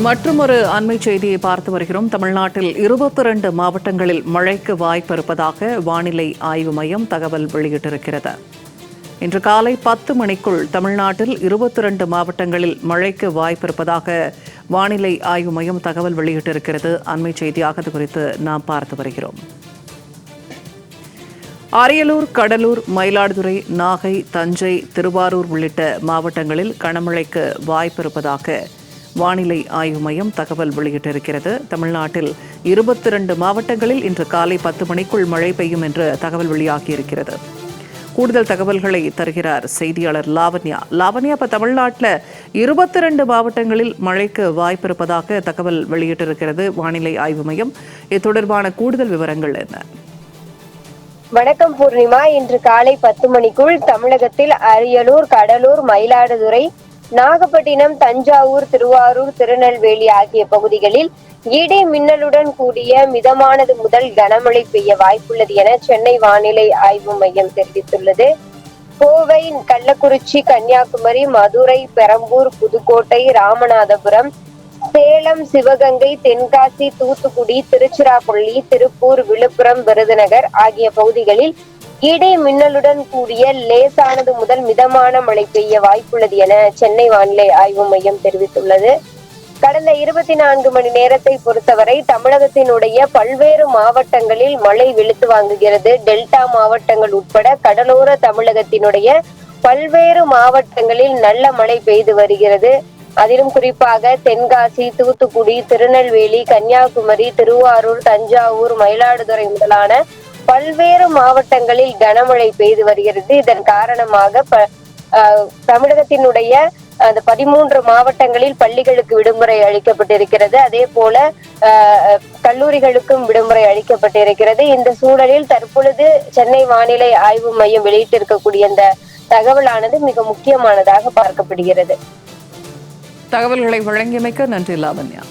மற்றொரு அண்மை செய்தியை பார்த்து வருகிறோம். தமிழ்நாட்டில் இருபத்தி ரெண்டு மாவட்டங்களில் மழைக்கு வாய்ப்பு இருப்பதாக வானிலை ஆய்வு மையம் தகவல் வெளியிட்டிருக்கிறது. இன்று காலை பத்து மணிக்குள் தமிழ்நாட்டில் இருபத்தி ரெண்டு மாவட்டங்களில் மழைக்கு வாய்ப்பு இருப்பதாக வானிலை ஆய்வு மையம் தகவல் வெளியிட்டிருக்கிறது. அண்மை செய்தியாக இது குறித்து நாம் பார்த்து வருகிறோம். அரியலூர் கடலூர் மயிலாடுதுறை நாகை தஞ்சை திருவாரூர் உள்ளிட்ட மாவட்டங்களில் கனமழைக்கு வாய்ப்பு இருப்பதாக வானிலை ஆய்வு மையம் தகவல் வெளியிட்டிருக்கிறது. தமிழ்நாட்டில் இருபத்தி ரெண்டு மாவட்டங்களில் இன்று காலை பத்து மணிக்குள் மழை பெய்யும் என்று தகவல் வெளியாகியிருக்கிறது. கூடுதல் தகவல்களை தருகிறார் செய்தியாளர் லாவண்யா. லாவண்யா இப்போ தமிழ்நாட்டில் இருபத்தி ரெண்டு மாவட்டங்களில் மழைக்கு வாய்ப்பு இருப்பதாக தகவல் வெளியிட்டிருக்கிறது வானிலை ஆய்வு மையம். இது தொடர்பான கூடுதல் விவரங்கள் என்ன? வணக்கம் பூர்ணிமா. இன்று காலை பத்து மணிக்குள் தமிழகத்தில் அரியலூர் கடலூர் மயிலாடுதுறை நாகப்பட்டினம் தஞ்சாவூர் திருவாரூர் திருநெல்வேலி ஆகிய பகுதிகளில் இடி மின்னலுடன் கூடிய மிதமானது முதல் கனமழை பெய்ய வாய்ப்புள்ளது என சென்னை வானிலை ஆய்வு மையம் தெரிவித்துள்ளது. கோவை கள்ளக்குறிச்சி கன்னியாகுமரி மதுரை பெரம்பூர் புதுக்கோட்டை ராமநாதபுரம் சேலம் சிவகங்கை தென்காசி தூத்துக்குடி திருச்சிராப்பள்ளி திருப்பூர் விழுப்புரம் விருதுநகர் ஆகிய பகுதிகளில் இடி மின்னலுடன் கூடிய லேசானது முதல் மிதமான மழை பெய்ய வாய்ப்புள்ளது என சென்னை வானிலை ஆய்வு மையம் தெரிவித்துள்ளது. கடந்த இருபத்தி நான்கு மணி நேரத்தை பொறுத்தவரை தமிழகத்தினுடைய பல்வேறு மாவட்டங்களில் மழை வெளுத்து வாங்குகிறது. டெல்டா மாவட்டங்கள் உட்பட கடலோர தமிழகத்தினுடைய பல்வேறு மாவட்டங்களில் நல்ல மழை பெய்து வருகிறது. அதிலும் குறிப்பாக தென்காசி தூத்துக்குடி திருநெல்வேலி கன்னியாகுமரி திருவாரூர் தஞ்சாவூர் மயிலாடுதுறை முதலான பல்வேறு மாவட்டங்களில் கனமழை பெய்து வருகிறது. இதன் காரணமாக தமிழகத்தினுடைய அந்த பதிமூன்று மாவட்டங்களில் பள்ளிகளுக்கு விடுமுறை அளிக்கப்பட்டிருக்கிறது. அதே போல கல்லூரிகளுக்கும் விடுமுறை அளிக்கப்பட்டிருக்கிறது. இந்த சூழலில் தற்பொழுது சென்னை வானிலை ஆய்வு மையம் வெளியிட்டிருக்கக்கூடிய இந்த தகவலானது மிக முக்கியமானதாக பார்க்கப்படுகிறது. தகவல்களை வழங்கியமைக்க நன்றி லாவண்யா.